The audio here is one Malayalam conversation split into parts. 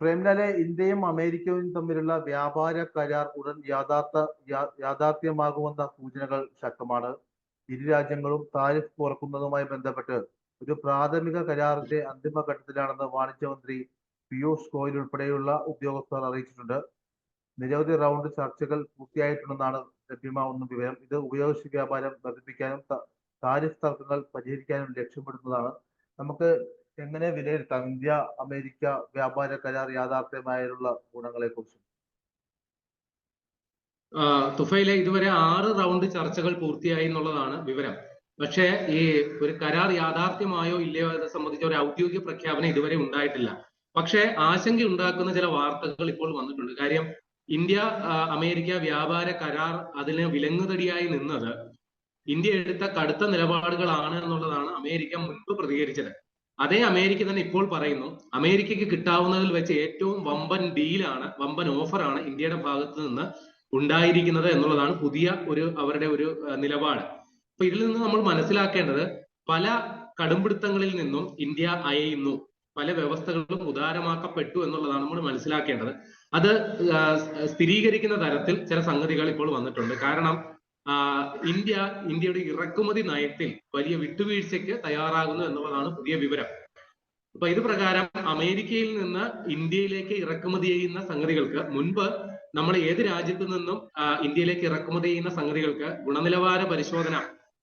പ്രേംലാലെ ഇന്ത്യയും അമേരിക്കയും തമ്മിലുള്ള വ്യാപാര കരാർ ഉടൻ യാഥാർത്ഥ യാഥാർത്ഥ്യമാകുമെന്ന സൂചനകൾ ശക്തമാണ്. ഇരു രാജ്യങ്ങളും താരിഫ് കുറക്കുന്നതുമായി ബന്ധപ്പെട്ട് ഒരു പ്രാഥമിക കരാറിന്റെ അന്തിമഘട്ടത്തിലാണെന്ന് വാണിജ്യമന്ത്രി പീയൂഷ് ഗോയൽ ഉൾപ്പെടെയുള്ള ഉദ്യോഗസ്ഥർ അറിയിച്ചിട്ടുണ്ട്. നിരവധി റൗണ്ട് ചർച്ചകൾ പൂർത്തിയായിട്ടുണ്ടെന്നാണ് ലഭ്യമാവുന്ന വിവരം. ഇത് ഉഭയകക്ഷി വ്യാപാരം വർദ്ധിപ്പിക്കാനും താരിഫ് തർക്കങ്ങൾ പരിഹരിക്കാനും ലക്ഷ്യമിടുന്നതാണ്. നമുക്ക് എങ്ങനെ വിലയിരുത്താം? ഇന്ത്യ അമേരിക്ക വ്യാപാര കരാർ യാഥാർത്ഥ്യമായുള്ള ഗുണങ്ങളെ കുറിച്ച് തുഫയിലെ ഇതുവരെ ആറ് റൗണ്ട് ചർച്ചകൾ പൂർത്തിയായി എന്നുള്ളതാണ് വിവരം. പക്ഷേ ഈ ഒരു കരാർ യാഥാർത്ഥ്യമായോ ഇല്ലയോ എന്ന് സംബന്ധിച്ച ഒരു ഔദ്യോഗിക പ്രഖ്യാപനം ഇതുവരെ ഉണ്ടായിട്ടില്ല. പക്ഷേ ആശങ്ക ഉണ്ടാക്കുന്ന ചില വാർത്തകൾ ഇപ്പോൾ വന്നിട്ടുണ്ട്. കാര്യം ഇന്ത്യ അമേരിക്ക വ്യാപാര കരാർ അതിന് വിലങ്ങുതടിയായി നിന്നത് ഇന്ത്യ എടുത്ത കടുത്ത നിലപാടുകളാണ് എന്നുള്ളതാണ് അമേരിക്ക മുൻപ് പ്രതികരിച്ചത്. അതേ അമേരിക്ക തന്നെ ഇപ്പോൾ പറയുന്നു അമേരിക്കയ്ക്ക് കിട്ടാവുന്നതിൽ വെച്ച് ഏറ്റവും വമ്പൻ ഡീലാണ് വമ്പൻ ഓഫറാണ് ഇന്ത്യയുടെ ഭാഗത്ത് നിന്ന് ഉണ്ടായിരിക്കുന്നത് എന്നുള്ളതാണ് പുതിയ ഒരു അവരുടെ ഒരു നിലപാട്. അപ്പൊ ഇതിൽ നിന്ന് നമ്മൾ മനസ്സിലാക്കേണ്ടത് പല കടുംപിടുത്തങ്ങളിൽ നിന്നും ഇന്ത്യ അയയുന്നു പല വ്യവസ്ഥകളും ഉദാരമാക്കപ്പെട്ടു എന്നുള്ളതാണ് നമ്മൾ മനസ്സിലാക്കേണ്ടത്. അത് സ്ഥിരീകരിക്കുന്ന തരത്തിൽ ചില സംഗതികൾ ഇപ്പോൾ വന്നിട്ടുണ്ട്. കാരണം ഇന്ത്യ ഇന്ത്യയുടെ ഇറക്കുമതി നയത്തിൽ വലിയ വിട്ടുവീഴ്ചയ്ക്ക് തയ്യാറാകുന്നു എന്നുള്ളതാണ് പുതിയ വിവരം. അപ്പൊ ഇത് പ്രകാരം അമേരിക്കയിൽ നിന്ന് ഇന്ത്യയിലേക്ക് ഇറക്കുമതി ചെയ്യുന്ന സംഗതികൾക്ക് മുൻപ് നമ്മൾ ഏത് രാജ്യത്തു നിന്നും ഇന്ത്യയിലേക്ക് ഇറക്കുമതി ചെയ്യുന്ന സംഗതികൾക്ക് ഗുണനിലവാര പരിശോധന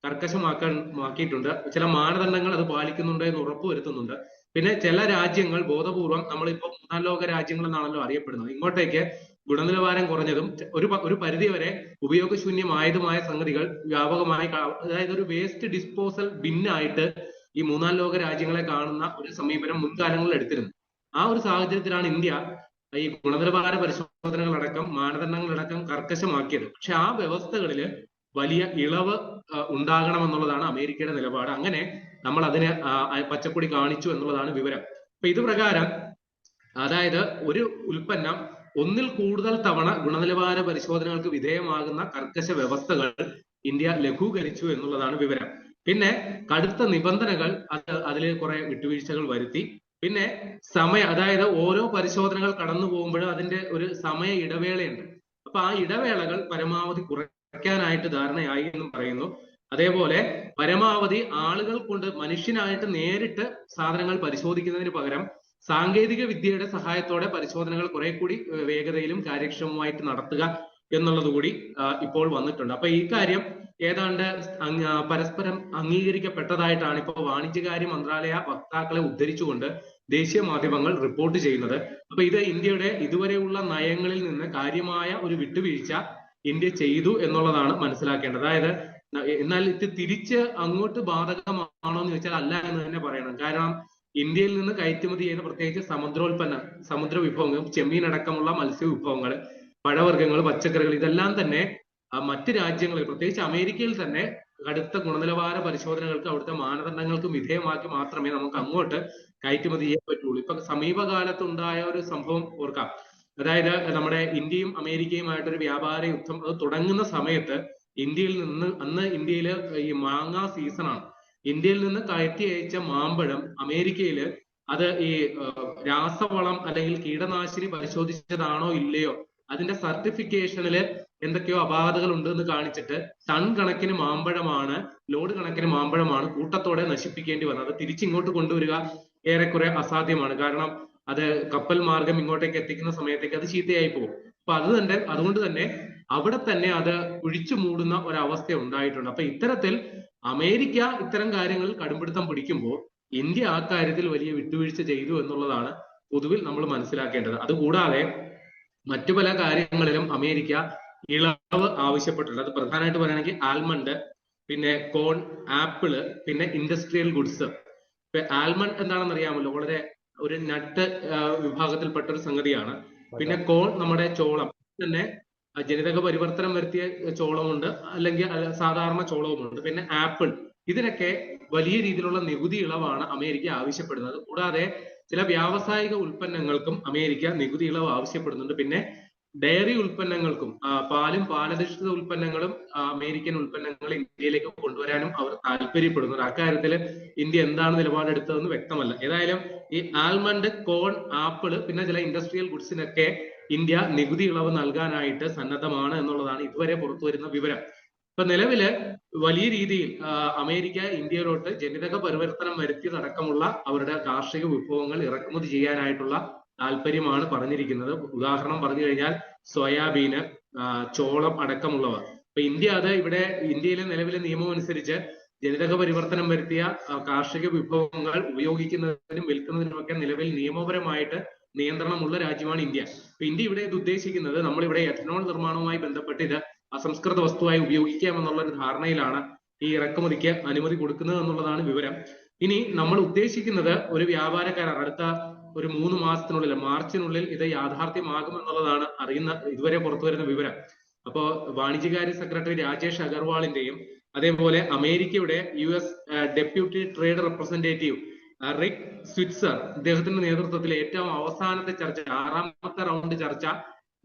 കർക്കശമാക്കാൻ ചില മാനദണ്ഡങ്ങൾ അത് പാലിക്കുന്നുണ്ട് എന്ന് ഉറപ്പുവരുത്തുന്നുണ്ട് പിന്നെ ചില രാജ്യങ്ങൾ ബോധപൂർവം നമ്മളിപ്പോ മൂന്നാം ലോക രാജ്യങ്ങൾ എന്നാണല്ലോ അറിയപ്പെടുന്നത്. ഇങ്ങോട്ടേക്ക് ഗുണനിലവാരം കുറഞ്ഞതും ഒരു ഒരു പരിധി വരെ ഉപയോഗശൂന്യമായതുമായ സംഗതികൾ വ്യാപകമായി അതായത് ഒരു വേസ്റ്റ് ഡിസ്പോസൽ ബിന്നായിട്ട് ഈ മൂന്നാം ലോക രാജ്യങ്ങളെ കാണുന്ന ഒരു സമീപനം മുൻകാലങ്ങളിൽ എടുത്തിരുന്നു. ആ ഒരു സാഹചര്യത്തിലാണ് ഇന്ത്യ ഈ ഗുണനിലവാര പരിശോധനകളടക്കം മാനദണ്ഡങ്ങളടക്കം കർക്കശമാക്കിയത്. പക്ഷെ ആ വ്യവസ്ഥകളിൽ വലിയ ഇളവ് ഉണ്ടാകണം ഉണ്ടാകണമെന്നുള്ളതാണ് അമേരിക്കയുടെ നിലപാട്. അങ്ങനെ നമ്മൾ അതിനെ പച്ചക്കൊടി കാണിച്ചു എന്നുള്ളതാണ് വിവരം. അപ്പൊ ഇത് പ്രകാരം അതായത് ഒരു ഉൽപ്പന്നം ഒന്നിൽ കൂടുതൽ തവണ ഗുണനിലവാര പരിശോധനകൾക്ക് വിധേയമാകുന്ന കർക്കശ വ്യവസ്ഥകൾ ഇന്ത്യ ലഘൂകരിച്ചു എന്നുള്ളതാണ് വിവരം. പിന്നെ കടുത്ത നിബന്ധനകൾ അത് അതിൽ കുറെ വിട്ടുവീഴ്ചകൾ വരുത്തി. പിന്നെ സമയ അതായത് ഓരോ പരിശോധനകൾ കടന്നു പോകുമ്പോഴും അതിന്റെ ഒരു സമയ ഇടവേളയുണ്ട്. അപ്പൊ ആ ഇടവേളകൾ പരമാവധി കുറയ്ക്കാനായിട്ട് ധാരണയായി എന്നും പറയുന്നു. അതേപോലെ പരമാവധി ആളുകൾ കൊണ്ട് മനുഷ്യനായിട്ട് നേരിട്ട് സാധനങ്ങൾ പരിശോധിക്കുന്നതിന് പകരം സാങ്കേതിക വിദ്യയുടെ സഹായത്തോടെ പരിശോധനകൾ കുറെ കൂടി വേഗതയിലും കാര്യക്ഷമമായിട്ട് നടത്തുക എന്നുള്ളത് കൂടി ഇപ്പോൾ വന്നിട്ടുണ്ട്. അപ്പൊ ഈ കാര്യം ഏതാണ്ട് പരസ്പരം അംഗീകരിക്കപ്പെട്ടതായിട്ടാണ് ഇപ്പോൾ വാണിജ്യകാര്യ മന്ത്രാലയ വക്താക്കളെ ഉദ്ധരിച്ചുകൊണ്ട് ദേശീയ മാധ്യമങ്ങൾ റിപ്പോർട്ട് ചെയ്യുന്നത്. അപ്പൊ ഇത് ഇന്ത്യയുടെ ഇതുവരെയുള്ള നയങ്ങളിൽ നിന്ന് കാര്യമായ ഒരു വിട്ടുവീഴ്ച ഇന്ത്യ ചെയ്തു എന്നുള്ളതാണ് മനസ്സിലാക്കേണ്ടത്. അതായത് എന്നാൽ ഇത് തിരിച്ച് അങ്ങോട്ട് ബാധകമാണോ എന്ന് ചോദിച്ചാൽ അല്ല എന്ന് തന്നെ പറയണം. കാരണം ഇന്ത്യയിൽ നിന്ന് കയറ്റുമതി ചെയ്യുന്ന പ്രത്യേകിച്ച് സമുദ്രോൽപ്പന്ന സമുദ്ര വിഭവങ്ങൾ ചെമ്മീൻ അടക്കമുള്ള മത്സ്യ വിഭവങ്ങൾ പഴവർഗങ്ങൾ പച്ചക്കറികൾ ഇതെല്ലാം തന്നെ മറ്റ് രാജ്യങ്ങളിൽ പ്രത്യേകിച്ച് അമേരിക്കയിൽ തന്നെ കടുത്ത ഗുണനിലവാര പരിശോധനകൾക്ക് അവിടുത്തെ മാനദണ്ഡങ്ങൾക്ക് വിധേയമാക്കി മാത്രമേ നമുക്ക് അങ്ങോട്ട് കയറ്റുമതി ചെയ്യാൻ പറ്റുള്ളൂ. ഇപ്പൊ സമീപകാലത്തുണ്ടായ ഒരു സംഭവം ഓർക്കാം. അതായത് നമ്മുടെ ഇന്ത്യയും അമേരിക്കയുമായിട്ടൊരു വ്യാപാര യുദ്ധം അത് തുടങ്ങുന്ന സമയത്ത് ഇന്ത്യയിൽ നിന്ന് അന്ന് ഇന്ത്യയിൽ ഈ മാങ്ങ സീസണാണ് ഇന്ത്യയിൽ നിന്ന് കയറ്റി അയച്ച മാമ്പഴം അമേരിക്കയിൽ അത് ഈ രാസവളം അല്ലെങ്കിൽ കീടനാശിനി പരിശോധിച്ചതാണോ ഇല്ലയോ അതിന്റെ സർട്ടിഫിക്കേഷനിൽ എന്തൊക്കെയോ അപാകതകൾ ഉണ്ട് എന്ന് കാണിച്ചിട്ട് ടൺ കണക്കിന് മാമ്പഴമാണ് ലോഡ് കണക്കിന് മാമ്പഴമാണ് കൂട്ടത്തോടെ നശിപ്പിക്കേണ്ടി വന്നത്. തിരിച്ചിങ്ങോട്ട് കൊണ്ടുവരിക ഏറെക്കുറെ അസാധ്യമാണ്. കാരണം അത് കപ്പൽ മാർഗം ഇങ്ങോട്ടേക്ക് എത്തിക്കുന്ന സമയത്തേക്ക് അത് ചീത്തയായി പോകും. അപ്പൊ അത് തന്നെ അതുകൊണ്ട് തന്നെ അവിടെ തന്നെ അത് കുഴിച്ചു മൂടുന്ന ഒരവസ്ഥ ഉണ്ടായിട്ടുണ്ട്. അപ്പൊ ഇത്തരത്തിൽ അമേരിക്ക ഇത്തരം കാര്യങ്ങളിൽ കടുംപിടുത്തം പിടിക്കുമ്പോൾ ഇന്ത്യ ആ കാര്യത്തിൽ വലിയ വിട്ടുവീഴ്ച ചെയ്തു എന്നുള്ളതാണ് പൊതുവിൽ നമ്മൾ മനസ്സിലാക്കേണ്ടത്. അതുകൂടാതെ മറ്റു പല കാര്യങ്ങളിലും അമേരിക്ക ഇളവ് ആവശ്യപ്പെട്ടിട്ടുണ്ട്. അത് പ്രധാനമായിട്ട് പറയുകയാണെങ്കിൽ ആൽമണ്ട് പിന്നെ കോൺ ആപ്പിൾ പിന്നെ ഇൻഡസ്ട്രിയൽ ഗുഡ്സ്. ഇപ്പൊ ആൽമണ്ട് എന്താണെന്ന് അറിയാമല്ലോ? വളരെ ഒരു നട്ട് വിഭാഗത്തിൽപ്പെട്ട ഒരു സംഗതിയാണ്. പിന്നെ കോൺ നമ്മുടെ ചോളം. തന്നെ ജനിതക പരിവർത്തനം വരുത്തിയ ചോളമുണ്ട് അല്ലെങ്കിൽ സാധാരണ ചോളവുമുണ്ട്. പിന്നെ ആപ്പിൾ. ഇതിനൊക്കെ വലിയ രീതിയിലുള്ള നികുതി ഇളവാണ് അമേരിക്ക ആവശ്യപ്പെടുന്നത്. കൂടാതെ ചില വ്യാവസായിക ഉൽപ്പന്നങ്ങൾക്കും അമേരിക്ക നികുതി ഇളവ് ആവശ്യപ്പെടുന്നുണ്ട്. പിന്നെ ഡയറി ഉൽപ്പന്നങ്ങൾക്കും പാലും പാലധിഷ്ഠിത ഉൽപ്പന്നങ്ങളും അമേരിക്കൻ ഉൽപ്പന്നങ്ങൾ ഇന്ത്യയിലേക്ക് കൊണ്ടുവരാനും അവർ താല്പര്യപ്പെടുന്നുണ്ട് അക്കാര്യത്തിൽ ഇന്ത്യ എന്താണ് നിലപാടെടുത്തതെന്ന് വ്യക്തമല്ല. ഏതായാലും ഈ ആൽമണ്ട് കോൺ ആപ്പിൾ പിന്നെ ചില ഇൻഡസ്ട്രിയൽ ഗുഡ്സിനൊക്കെ ഇന്ത്യ നികുതി ഇളവ് നൽകാനായിട്ട് സന്നദ്ധമാണ് എന്നുള്ളതാണ് ഇതുവരെ പുറത്തു വരുന്ന വിവരം. ഇപ്പൊ നിലവിൽ വലിയ രീതിയിൽ അമേരിക്ക ഇന്ത്യയിലോട്ട് ജനിതക പരിവർത്തനം വരുത്തിയതടക്കമുള്ള അവരുടെ കാർഷിക വിഭവങ്ങൾ ഇറക്കുമതി ചെയ്യാനായിട്ടുള്ള താല്പര്യമാണ് പറഞ്ഞിരിക്കുന്നത്. ഉദാഹരണം പറഞ്ഞു കഴിഞ്ഞാൽ സോയാബീന് ചോളം അടക്കമുള്ളവ. ഇപ്പൊ ഇന്ത്യ അത് ഇവിടെ ഇന്ത്യയിലെ നിലവിലെ നിയമം അനുസരിച്ച് ജനിതക പരിവർത്തനം വരുത്തിയ കാർഷിക വിഭവങ്ങൾ ഉപയോഗിക്കുന്നതിനും വിൽക്കുന്നതിനും ഒക്കെ നിലവിൽ നിയമപരമായിട്ട് നിയന്ത്രണമുള്ള രാജ്യമാണ് ഇന്ത്യ. അപ്പൊ ഇന്ത്യ ഇവിടെ ഇത് ഉദ്ദേശിക്കുന്നത് നമ്മളിവിടെ എഥനോൾ നിർമ്മാണവുമായി ബന്ധപ്പെട്ട് ഇത് അസംസ്കൃത വസ്തുവായി ഉപയോഗിക്കാം എന്നുള്ള ഒരു ധാരണയിലാണ് ഈ ഇറക്കുമതിക്ക് അനുമതി കൊടുക്കുന്നത് എന്നുള്ളതാണ് വിവരം. ഇനി നമ്മൾ ഉദ്ദേശിക്കുന്നത് ഒരു വ്യാപാര കരാർ അടുത്ത ഒരു മൂന്ന് മാസത്തിനുള്ളിൽ മാർച്ചിനുള്ളിൽ ഇത് യാഥാർത്ഥ്യമാകും എന്നുള്ളതാണ് അറിയുന്ന ഇതുവരെ പുറത്തു വരുന്ന വിവരം. അപ്പോ വാണിജ്യകാര്യ സെക്രട്ടറി രാജേഷ് അഗർവാളിന്റെയും അതേപോലെ അമേരിക്കയുടെ U S deputy trade representative Rick Switzer ഇദ്ദേഹത്തിന്റെ നേതൃത്വത്തിൽ ഏറ്റവും അവസാനത്തെ ചർച്ച ആറാമത്തെ റൗണ്ട് ചർച്ച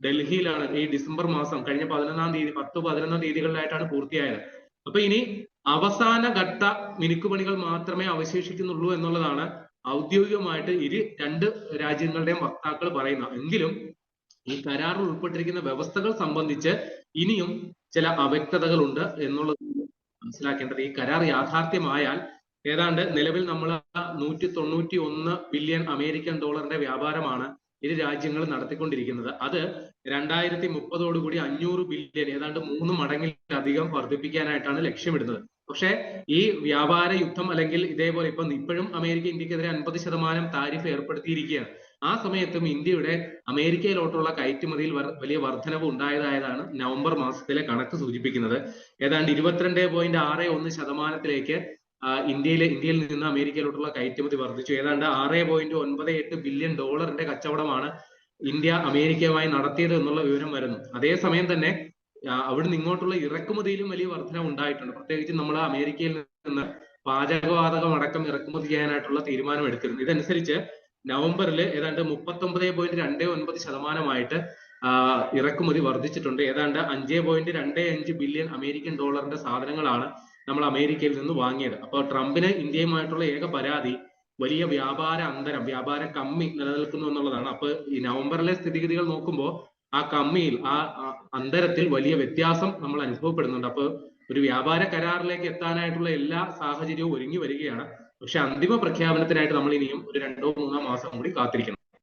ഡൽഹിയിലാണ് ഈ ഡിസംബർ മാസം. കഴിഞ്ഞ പതിനൊന്നാം തീയതി പത്ത് പതിനൊന്നാം തീയതികളിലായിട്ടാണ് പൂർത്തിയായത്. അപ്പൊ ഇനി അവസാന ഘട്ട മിനുക്കുപണികൾ മാത്രമേ അവശേഷിക്കുന്നുള്ളൂ എന്നുള്ളതാണ് ഔദ്യോഗികമായിട്ട് ഇരു രണ്ട് രാജ്യങ്ങളുടെയും വക്താക്കൾ പറയുന്നത്. എങ്കിലും ഈ കരാറിൽ ഉൾപ്പെട്ടിരിക്കുന്ന വ്യവസ്ഥകൾ സംബന്ധിച്ച് ഇനിയും ചില അവ്യക്തതകളുണ്ട് എന്നുള്ളത് മനസ്സിലാക്കേണ്ടത്. ഈ കരാർ യാഥാർത്ഥ്യമായാൽ ഏതാണ്ട് നിലവിൽ നമ്മൾ നൂറ്റി തൊണ്ണൂറ്റി ഒന്ന് ബില്യൺ അമേരിക്കൻ ഡോളറിന്റെ വ്യാപാരമാണ് ഇരു രാജ്യങ്ങളും നടത്തിക്കൊണ്ടിരിക്കുന്നത്. അത് രണ്ടായിരത്തി മുപ്പതോടുകൂടി അഞ്ഞൂറ് ബില്യൺ ഏതാണ്ട് മൂന്ന് മടങ്ങിലധികം വർദ്ധിപ്പിക്കാനായിട്ടാണ് ലക്ഷ്യമിടുന്നത്. പക്ഷേ ഈ വ്യാപാര യുദ്ധം അല്ലെങ്കിൽ ഇതേപോലെ ഇപ്പം ഇപ്പോഴും അമേരിക്ക ഇന്ത്യക്കെതിരെ അൻപത് ശതമാനം താരിഫ് ഏർപ്പെടുത്തിയിരിക്കുകയാണ്. ആ സമയത്തും ഇന്ത്യയുടെ അമേരിക്കയിലോട്ടുള്ള കയറ്റുമതിയിൽ വലിയ വർധനവ് ഉണ്ടായതായതാണ് നവംബർ മാസത്തിലെ കണക്ക് സൂചിപ്പിക്കുന്നത്. ഏതാണ്ട് ഇരുപത്തിരണ്ട് പോയിന്റ് ആറ് ഒന്ന് ശതമാനത്തിലേക്ക് ഇന്ത്യയിലെ ഇന്ത്യയിൽ നിന്ന് അമേരിക്കയിലോട്ടുള്ള കയറ്റുമതി വർദ്ധിച്ചു. ഏതാണ്ട് ആറ് പോയിന്റ് ഒൻപത് എട്ട് ബില്യൺ ഡോളറിന്റെ കച്ചവടമാണ് ഇന്ത്യ അമേരിക്കയുമായി നടത്തിയത് എന്നുള്ള വിവരം വരുന്നു. അതേസമയം തന്നെ അവിടെ അവിടുന്ന് ഇങ്ങോട്ടുള്ള ഇറക്കുമതിയിലും വലിയ വർധന ഉണ്ടായിട്ടുണ്ട്. പ്രത്യേകിച്ച് നമ്മൾ അമേരിക്കയിൽ നിന്ന് പാചകവാതകം അടക്കം ഇറക്കുമതി ചെയ്യാനായിട്ടുള്ള തീരുമാനം എടുത്തിരുന്നു. ഇതനുസരിച്ച് നവംബറിൽ ഏതാണ്ട് മുപ്പത്തി ഒമ്പത് പോയിന്റ് രണ്ട് ഒൻപത് ശതമാനമായിട്ട് ഇറക്കുമതി വർദ്ധിച്ചിട്ടുണ്ട്. ഏതാണ്ട് അഞ്ച് പോയിന്റ് രണ്ട് അഞ്ച് ബില്യൺ അമേരിക്കൻ ഡോളറിന്റെ സാധനങ്ങളാണ് നമ്മൾ അമേരിക്കയിൽ നിന്ന് വാങ്ങിയത്. അപ്പോൾ ട്രംപിന് ഇന്ത്യയുമായിട്ടുള്ള ഏക പരാതി വലിയ വ്യാപാര അന്തരം വ്യാപാര കമ്മി നിലനിൽക്കുന്നു എന്നുള്ളതാണ്. അപ്പൊ ഈ നവംബറിലെ സ്ഥിതിഗതികൾ നോക്കുമ്പോൾ ആ കമ്മിയിൽ ആ അന്തരത്തിൽ വലിയ വ്യത്യാസം നമ്മൾ അനുഭവപ്പെടുന്നുണ്ട്. അപ്പൊ ഒരു വ്യാപാര കരാറിലേക്ക് എത്താനായിട്ടുള്ള എല്ലാ സാഹചര്യവും ഒരുങ്ങി വരികയാണ്. പക്ഷെ അന്തിമ പ്രഖ്യാപനത്തിനായിട്ട് നമ്മൾ ഇനിയും ഒരു രണ്ടോ മൂന്നോ മാസം കൂടി കാത്തിരിക്കണം.